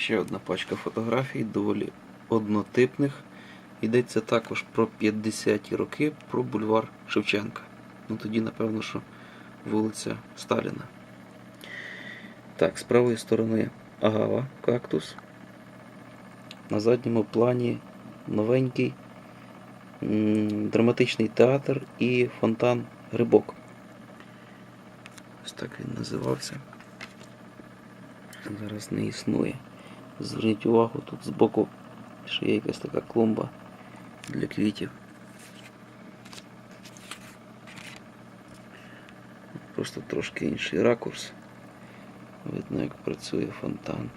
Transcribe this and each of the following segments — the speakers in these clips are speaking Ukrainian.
Ще одна пачка фотографій, доволі однотипних. Йдеться також про 50-ті роки, про бульвар Шевченка. Ну тоді, напевно, що вулиця Сталіна. Так, з правої сторони агава, кактус. На задньому плані новенький драматичний театр і фонтан Грибок. Ось так він називався. Зараз не існує. Зверніть увагу, тут збоку ще є якась така клумба для квітів. Просто трошки інший ракурс. Видно, як працює фонтан.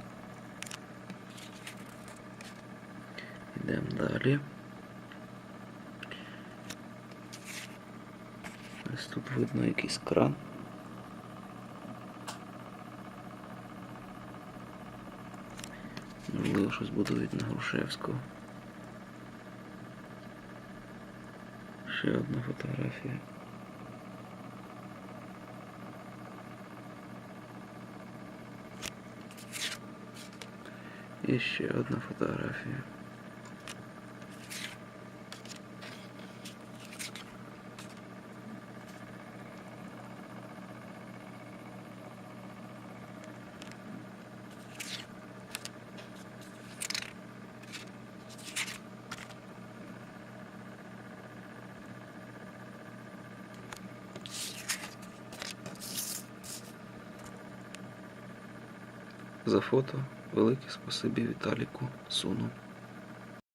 Йдемо далі. Ось тут видно якийсь кран. Можливо, щось будують на Грушевського. Ще одна фотографія. І ще одна фотографія. За фото велике спасибі Віталіку Суну.